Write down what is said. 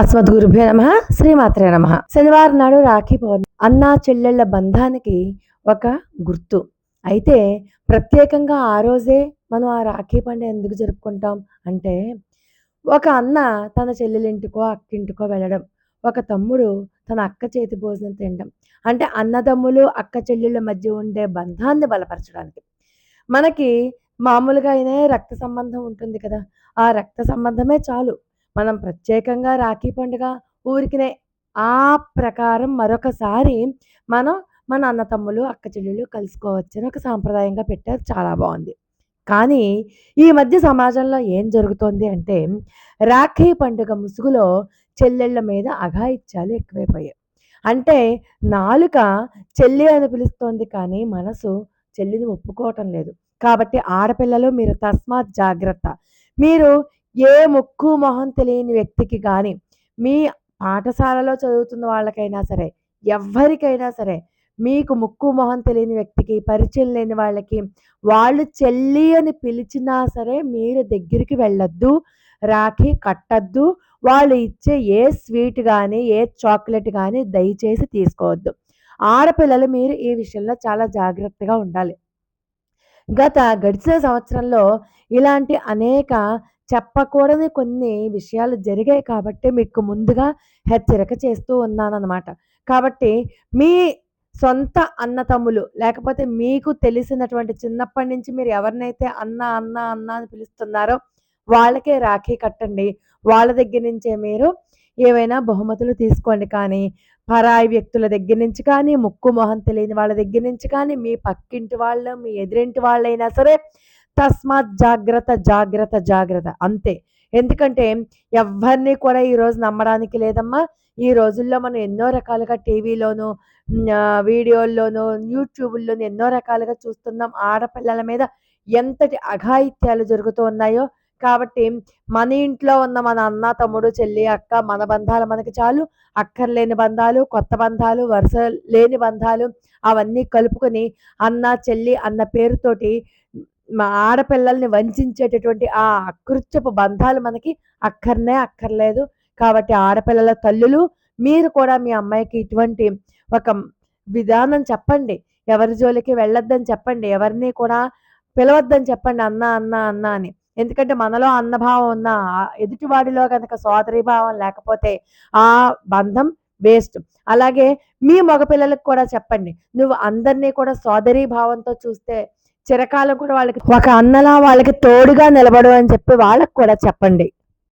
అస్మద్గురుభ్యో నమ శ్రీమాత్రే నమ. శనివారం నాడు రాఖీ పౌర్ణమి. అన్నా చెల్లెళ్ళ బంధానికి ఒక గుర్తు. అయితే ప్రత్యేకంగా ఆ రోజే మనం ఆ రాఖీ పండుగ ఎందుకు జరుపుకుంటాం అంటే ఒక అన్న తన చెల్లెలింటికో అక్కింటికో వెళ్ళడం. ఒక తమ్ముడు తన అక్క చేతి భోజనం తినడం. అంటే అన్నదమ్ములు అక్క చెల్లెళ్ళ మధ్య ఉండే బంధాన్ని బలపరచడానికి. మనకి మామూలుగా అయినా రక్త సంబంధం ఉంటుంది కదా. ఆ రక్త సంబంధమే చాలు. మనం ప్రత్యేకంగా రాఖీ పండుగ ఊరికినే ఆ ప్రకారం మరొకసారి మనం మన అన్నతమ్ములు అక్క చెల్లెళ్ళు కలుసుకోవచ్చని ఒక సాంప్రదాయంగా పెట్టారు. చాలా బాగుంది. కానీ ఈ మధ్య సమాజంలో ఏం జరుగుతోంది అంటే రాఖీ పండుగ ముసుగులో చెల్లెళ్ళ మీద అఘాయిత్యాలు ఎక్కువైపోయాయి. అంటే నాలుక చెల్లి అని పిలుస్తోంది కానీ మనసు చెల్లిని ఒప్పుకోవటం లేదు. కాబట్టి ఆడపిల్లలు మీరు తస్మాత్ జాగ్రత్త. మీరు ఏ ముక్కు మొహం తెలియని వ్యక్తికి కానీ మీ పాఠశాలలో చదువుతున్న వాళ్ళకైనా సరే ఎవ్వరికైనా సరే మీకు ముక్కు మొహం తెలియని వ్యక్తికి పరిచయం లేని వాళ్ళకి వాళ్ళు చెల్లి అని పిలిచినా సరే మీరు దగ్గరికి వెళ్ళొద్దు రాఖీ కట్టద్దు వాళ్ళు ఇచ్చే ఏ స్వీట్ కానీ ఏ చాక్లెట్ కానీ దయచేసి తీసుకోవద్దు. ఆడపిల్లలు మీరు ఈ విషయంలో చాలా జాగ్రత్తగా ఉండాలి. గత గడిచిన సంవత్సరంలో ఇలాంటి అనేక చెప్పకూడని కొన్ని విషయాలు జరిగాయి కాబట్టి మీకు ముందుగా హెచ్చరిక చేస్తూ ఉన్నానన్నమాట. కాబట్టి మీ సొంత అన్నతమ్ములు లేకపోతే మీకు తెలిసినటువంటి చిన్నప్పటి నుంచి మీరు ఎవరినైతే అన్న అన్న అన్న అని పిలుస్తున్నారో వాళ్ళకే రాఖీ కట్టండి. వాళ్ళ దగ్గర నుంచే మీరు ఏవైనా బహుమతులు తీసుకోండి కానీ పరాయి వ్యక్తుల దగ్గర నుంచి కానీ ముక్కు మొహం తెలియని వాళ్ళ దగ్గర నుంచి కానీ మీ పక్కింటి వాళ్ళు మీ ఎదురింటి వాళ్ళైనా సరే తస్మాత్ జాగ్రత్త జాగ్రత్త జాగ్రత్త. అంతే. ఎందుకంటే ఎవరిని కూడా ఈరోజు నమ్మడానికి లేదమ్మా. ఈ రోజుల్లో మనం ఎన్నో రకాలుగా టీవీలోను వీడియోల్లోనూ యూట్యూబ్లోను ఎన్నో రకాలుగా చూస్తున్నాం. ఆడపిల్లల మీద ఎంతటి అఘాయిత్యాలు జరుగుతూ ఉన్నాయో. కాబట్టి మన ఇంట్లో ఉన్న మన అన్న తమ్ముడు చెల్లి అక్క మన బంధాలు మనకి చాలు. అక్కర్లేని బంధాలు కొత్త బంధాలు వరుస లేని బంధాలు అవన్నీ కలుపుకొని అన్న చెల్లి అన్న పేరుతోటి మా ఆడపిల్లల్ని వంచేటటువంటి ఆ అకృత్యపు బంధాలు మనకి అక్కర్నే అక్కర్లేదు. కాబట్టి ఆడపిల్లల తల్లులు మీరు కూడా మీ అమ్మాయికి ఇటువంటి ఒక విధానం చెప్పండి. ఎవరి జోలికి వెళ్ళొద్దని చెప్పండి. ఎవరిని కూడా పిలవద్దని చెప్పండి. అన్న అన్న అన్న అని. ఎందుకంటే మనలో అన్నభావం ఉన్న ఎదుటివాడిలో కనుక సోదరి భావం లేకపోతే ఆ బంధం వేస్ట్. అలాగే మీ మగపిల్లలకు కూడా చెప్పండి. నువ్వు అందరినీ కూడా సోదరీ భావంతో చూస్తే చిరకాలం కూడా వాళ్ళకి ఒక అన్నలా వాళ్ళకి తోడుగా నిలబడు అని చెప్పి వాళ్ళకి కూడా చెప్పండి.